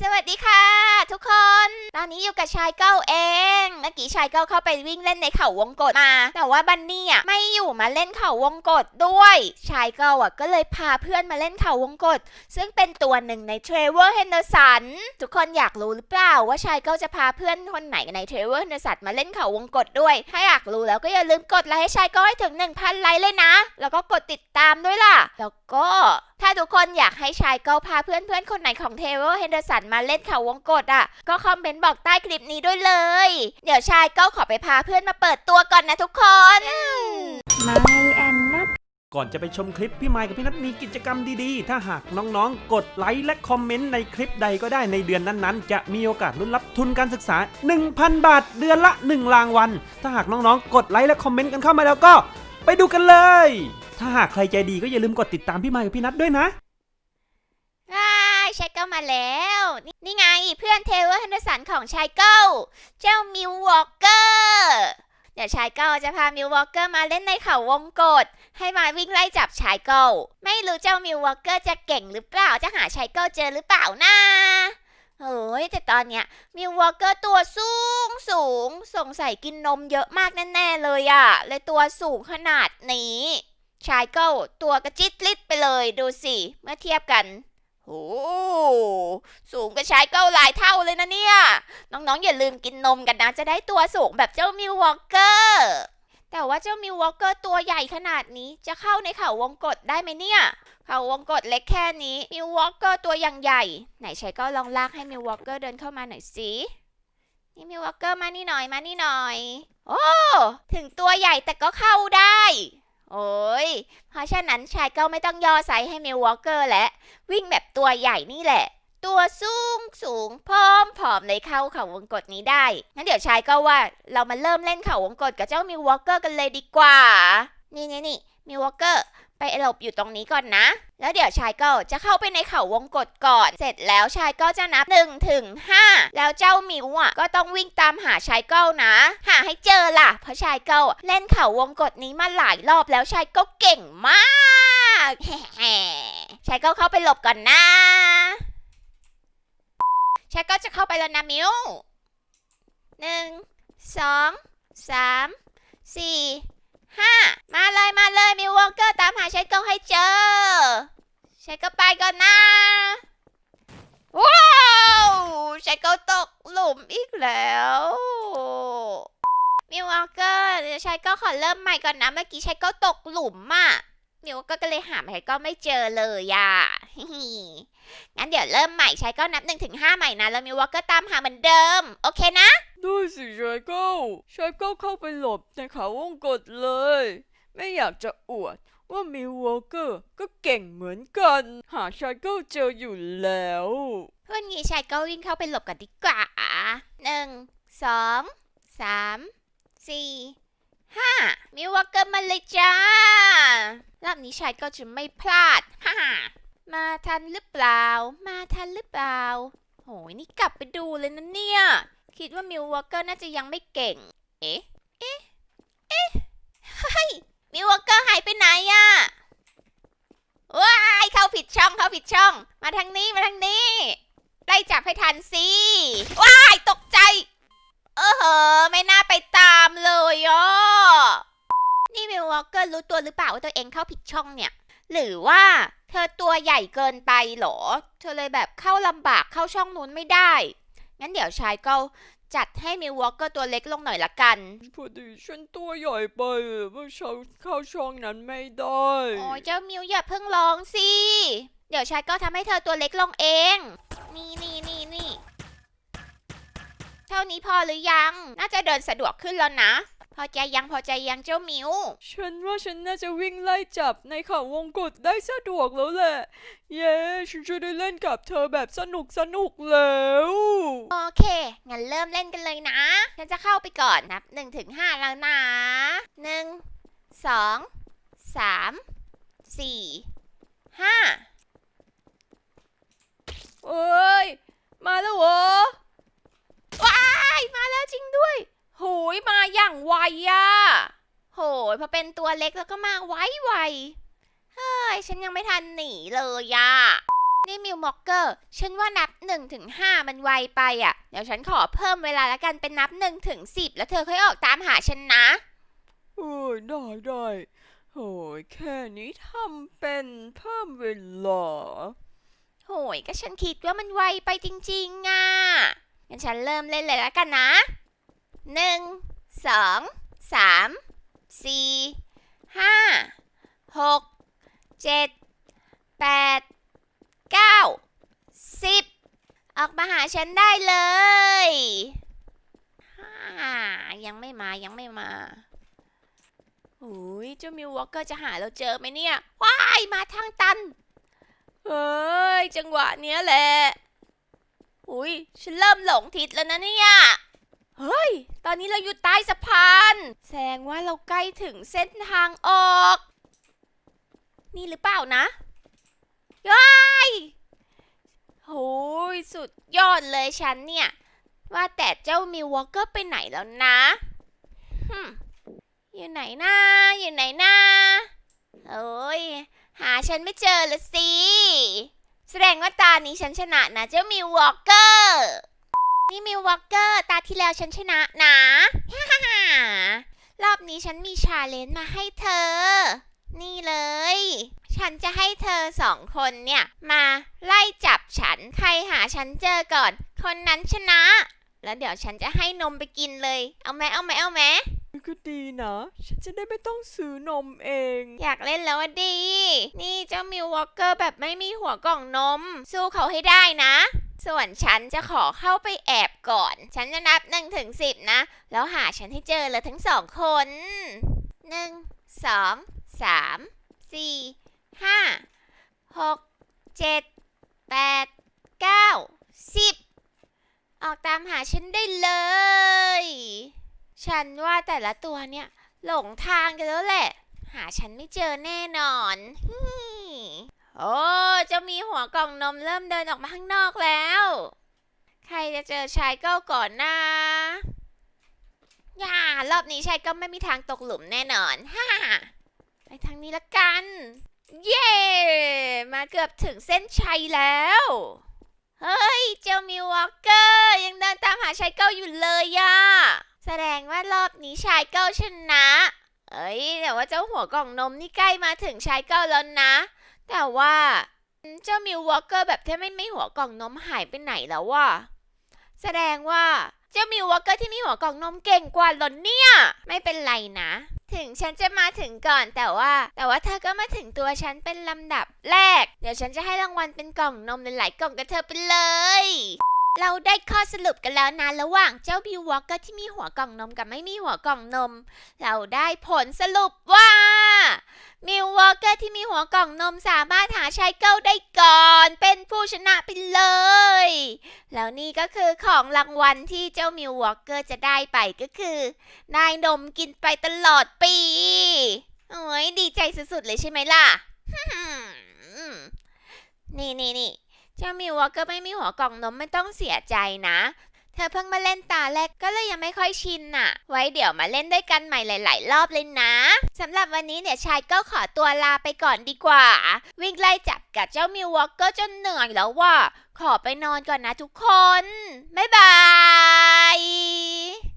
สวัสดีค่ะ ทุกคน ตอนนี้อยู่กับชายเก้าเอง เมื่อกี้ชายเก้าเข้าไปวิ่งเล่นในเขาวงกตมา แต่ว่าบันนี่อะไม่อยู่มาเล่นเขาวงกตด้วย ชายเก้าอะก็เลยพาเพื่อนมาเล่นเขาวงกตซึ่งเป็นตัวหนึ่งในเทรเวอร์เฮนเดอร์สันทุกคนอยากรู้หรือเปล่าว่าชายเก้าจะพาเพื่อนคนไหนในเทรเวอร์เฮนเดอร์สันมาเล่นเขาวงกตด้วย ถ้าอยากรู้แล้วก็อย่าลืมกดไลค์ให้ชายเก้าให้ถึง 1,000 ไลค์เลยนะ แล้วก็กดติดตามด้วยล่ะ แล้วก็ถ้าทุกคนอยากให้ชายเก้าพาเพื่อนเพื่อนๆคนไหนของเทเวอร์เฮนเดอร์สันมาเล่นเขาวงกตอะ ก็คอมเมนต์บอกใต้คลิปนี้ด้วยเลย เดี๋ยวชายก้าขอไปพาเพื่อนมาเปิดตัวก่อนนะทุกคนไม่แอนนัทก่อนจะไปชมคลิปพี่ไมค์กับพี่นัทมีกิจกรรมดีๆ ถ้าหากน้องๆ กดไลค์และคอมเมนต์ในคลิปใดก็ได้ในเดือนนั้นๆ จะมีโอกาสลุ้นรับทุนการศึกษา 1,000 บาท เดือนละ 1 รางวัล ถ้าหากน้องๆ กดไลค์และคอมเมนต์กันเข้ามาแล้วก็ ไปดูกันเลย ถ้าหากใครใจดีก็อย่าลืมกดติดตามพี่ไมค์กับพี่นัทด้วยนะ ว้ายชเก้ามาแล้วนี่นี่ไงเพื่อนเทเวอร์เฮนเดอร์สันของชายเก้าเจ้ามิววอลเกอร์เดี๋ยวชายเก้าจะพามิววอลเกอร์มาเล่นในเขาวงกตให้มาวิ่งไล่จับชายเก้าไม่รู้เจ้ามิววอลเกอร์จะเก่งหรือเปล่าจะหาชายเก้าเจอหรือเปล่านะโอ้ยแต่ตอนเนี้ยมิววอลเกอร์ตัวสูงสูงสงสัยกินนมเยอะมากแน่ๆเลยอะเลยตัวสูงขนาดนี้ชายเก้าตัวกระจิตลิดไปเลยดูสิ เมื่อเทียบกัน โอ้สูงกว่าชายเก้าหลายเท่าเลยนะเนี่ย น้องๆอย่าลืมกินนมกันนะ จะได้ตัวสูงแบบเจ้ามิววอลเกอร์แต่ว่าเจ้ามิววอลเกอร์ตัวใหญ่ขนาดนี้จะเข้าในเขาวงกตได้ไหมเนี่ย เขาวงกตเล็กแค่นี้มิววอลเกอร์ตัวอย่างใหญ่ ไหนชายก้าลองลากให้มิววอลเกอร์เดินเข้ามาหน่อยสินี่มิววอลเกอร์มานี่หน่อยมานี่หน่อย โอ้ ถึงตัวใหญ่แต่ก็เข้าได้ โอ้ย เพราะฉะนั้นชายก็ไม่ต้องย่อไซส์ให้มิววอลเกอร์และวิ่งแบบตัวใหญ่นี่แหละ ตัวสูงสูงพร้อมผอมเลยเข้าเข่าวงกฏนี้ได้ งั้นเดี๋ยวชายก็ว่าเรามาเริ่มเล่นเข่าวงกตกับเจ้ามิววอลเกอร์กันเลยดีกว่า นี่นี่นี่มิววอลเกอร์ ไปหลบอยู่ตรงนี้ก่อนนะ แล้วเดี๋ยวชายก็จะเข้าไปในเขาวงกตก่อน เสร็จแล้วชายก็จะนับ1ถึง5แล้วเจ้ามิวอะก็ต้องวิ่งตามหาชายเก้านะ หาให้เจอล่ะ เพราะชายเก้าเล่นเขาวงกตนี้มาหลายรอบแล้วชายก็เก่งมากชายเก้าเข้าไปหลบก่อนนะชายเก็จะเข้าไปแล้วนะมิวหนึ่งสองสามสี่ ห้ามาเลยมาเลยมิววอลเกอร์ตามหาเชดเก้ลให้เจอเชดเก็ไปก่อนนะว้าวเชดเก้ลตกหลุมอีกแล้วมิววอลเกอร์เดี๋ยวชดเก้ลขอเริ่มใหม่ก่อนนะเมื่อกี้เชดเก้ลตกหลุมอะมิววอลเกอร์ก็เลยหาเชดเก้ลไม่เจอเลยอะ งั้นเดี๋ยวเริ่มใหม่ใช้ก็นับ1นถึงหใหม่นะ แล้วมิววอลก็ตามหาเหมือนเดิม โอเคนะ ได้สิชายเก้าชายเก้าเข้าไปหลบในเขาวงกตเลย ไม่อยากจะอวดว่ามิววอลเกอร์ก็เก่งเหมือนกัน หาชายเก้าเจออยู่แล้วเพื่อนงี้ชายก็วิ่งเข้าไปหลบกันดีกว่าหนึ่งสองสามสี่ห้ามิววอลเกอร์มาเลยจ้ารอบนี้ชายก็จะไม่พลาด ฮ่า มาทันหรือเปล่า มาทันหรือเปล่า โหยนี่กลับไปดูเลยนะเนี่ย คิดว่ามิววอลเกอร์น่าจะยังไม่เก่ง เอ๊ะ เอ๊ะ เอ๊ะเฮ้ยมิววอลเกอร์หายไปไหนอะว้ายเข้าผิดช่องเข้าผิดช่อง มาทางนี้มาทางนี้ ไล่จับให้ทันสิ ว้ายตกใจ เออเหอไม่น่าไปตามเลยอะนี่มิววอลเกอร์รู้ตัวหรือเปล่าว่าตัวเองเข้าผิดช่องเนี่ย หรือว่าเธอตัวใหญ่เกินไปเหรอ เธอเลยแบบเข้าลำบากเข้าช่องนู้นไม่ได้ งั้นเดี๋ยวชายก็จัดให้มิววอลเกอร์ตัวเล็กลงหน่อยละกัน พอดีฉันตัวใหญ่ไปว่าฉันเข้าช่องนั้นไม่ได้ โอ้ยเจ้ามิวอย่าเพิ่งร้องสิ เดี๋ยวชายก็ทำให้เธอตัวเล็กลงเอง นี่นี่นี่นี่ เท่านี้พอหรือยัง น่าจะเดินสะดวกขึ้นแล้วนะ พอใจยังพอใจยังเจ้ามิว ฉันว่าฉันน่าจะวิ่งไล่จับในเขาวงกตได้สะดวกแล้วแหละ เย้ฉันจะได้เล่นกับเธอแบบสนุกสนุกแล้ว โอเค งั้นเริ่มเล่นกันเลยนะ ฉันจะเข้าไปก่อนนับ1นถึงหแล้วนะหนึ่งสองสามสี่ห้า เอ้ย มาแล้วเหรอ ว้ายมาแล้วจริงด้วย โหยมา อย่างไวอะโหยพอเป็นตัวเล็กแล้วก็มาไวไวๆเฮ้ย ฉันยังไม่ทันหนีเลยอะนี่มิวมอกเกอร์ ฉันว่านับ1ถึง5มันไวไปอะเดี๋ยวฉันขอเพิ่มเวลาแล้วกันเป็นนับ1ถึง10 แล้วเธอค่อยออกตามหาฉันนะเออได้ได้โอ้ยแค่นี้ทำเป็นเพิ่มเวลาโหยก็ฉันคิดว่ามันไวไปจริงๆอะงั้นฉันเริ่มเล่นเลยแล้วกันนะหนึ่ง สองสามสี่ห้าหกเจ็ดแปดเก้าสิบออกมาหาฉันได้เลยยังไม่มายังไม่มาโอ้ยเจ้ามิววอลเกอร์จะหาเราเจอไหมเนี่ย ว้ายมาทางตัน เฮ้ย จังหวะเนี้ยแหละ อุ้ยฉันเริ่มหลงทิศแล้วนะเนี่ย เฮ้ย ตอนนี้เราอยู่ใต้สะพาน แสดงว่าเราใกล้ถึงเส้นทางออก นี่หรือเปล่านะย้ายโอ้ยสุดยอดเลยฉันเนี่ย ว่าแต่เจ้ามิววอลเกอร์ไปไหนแล้วนะหึอยู่ไหนนะอยู่ไหนนะโอ้ย หาฉันไม่เจอละสิ แสดงว่าตานี้ฉันชนะนะเจ้ามิววอลเกอร์ นี่มิววอลเกอร์ตาที่แล้วฉันชนะนะรอบนี้ฉันมีชาเลนจ์มาให้เธอ นี่เลย ฉันจะให้เธอสองคนเนี่ย มาไล่จับฉัน ใครหาฉันเจอก่อน คนนั้นชนะ แล้วเดี๋ยวฉันจะให้นมไปกินเลย เอาไหมเอาไหมเอาไหมก็ดีนะ ฉันจะได้ไม่ต้องซื้อนมเอง อยากเล่นแล้วอะดี นี่เจ้ามิววอลเกอร์แบบไม่มีหัวกล่องนม สู้เขาให้ได้นะ ส่วนฉันจะขอเข้าไปแอบก่อน ฉันจะนับ1นถึงสินะ แล้วหาฉันให้เจอเลยทั้งสองคน1 2 3 4 5 6 7 8 9 10ออกตามหาฉันได้เลย ฉันว่าแต่ละตัวเนี่ย หลงทางกันแล้วแหละ หาฉันไม่เจอแน่นอน โอ้ จะมีหัวกล่องนมเริ่มเดินออกมาข้างนอกแล้ว ใครจะเจอชายเก้าก่อนนะอย่ารอบนี้ชายเก้าไม่มีทางตกหลุมแน่นอน ฮ่า ไปทางนี้ละกัน เย้มาเกือบถึงเส้นชัยแล้ว เฮ้ย เจ้ามิววอลเกอร์ยังเดินตามหาชายเก้าอยู่เลยอะแสดงว่ารอบนี้ชายเก้าชนะเอ้ยแต่ว่าเจ้าหัวกล่องนมนี่ใกล้มาถึงชายเก้าแล้วนะ แต่ว่า เจ้ามิววอลเกอร์แบบที่ไม่ไม่หัวกล่องนมหายไปไหนแล้ววะแสดงว่าเจ้ามิววอลเกอร์ที่มีหัวกล่องนมเก่งกว่าหล่อเนี่ย ไม่เป็นไรนะ ถึงฉันจะมาถึงก่อนแต่ว่า แต่ว่าเธอก็มาถึงตัวฉันเป็นลำดับแรก เดี๋ยวฉันจะให้รางวัลเป็นกล่องนมหลายๆกล่องกับเธอไปเลย เราได้ข้อสรุปกันแล้วนะระหว่างเจ้าบิววอลเกอร์ที่มีหัวกล่องนมกับไม่มีหัวกล่องนม เราได้ผลสรุปว่ามิววอลเกอร์ที่มีหัวกล่องนมสามารถหาชายเก้าได้ก่อน เป็นผู้ชนะไปเลย แล้วนี่ก็คือของรางวัลที่เจ้ามิววอลเกอร์จะได้ไปก็คือนายนมกินไปตลอดปีโอ้ยดีใจสุดๆเลยใช่ไหมล่ะนี่นี่นี่ เจ้ามิววอเกอร์ไม่มีหัวกล่องนมไม่ต้องเสียใจนะ เธอเพิ่งมาเล่นตาแรกก็เลยยังไม่ค่อยชินน่ะ ไว้เดี๋ยวมาเล่นด้วยกันใหม่หลาย ๆ รอบเลยนะสำหรับวันนี้เนี่ยชายก็ขอตัวลาไปก่อนดีกว่า วิ่งไล่จับกับเจ้ามิววอเกอร์จนเหนื่อยแล้วว่า ขอไปนอนก่อนนะทุกคน บ๊ายบาย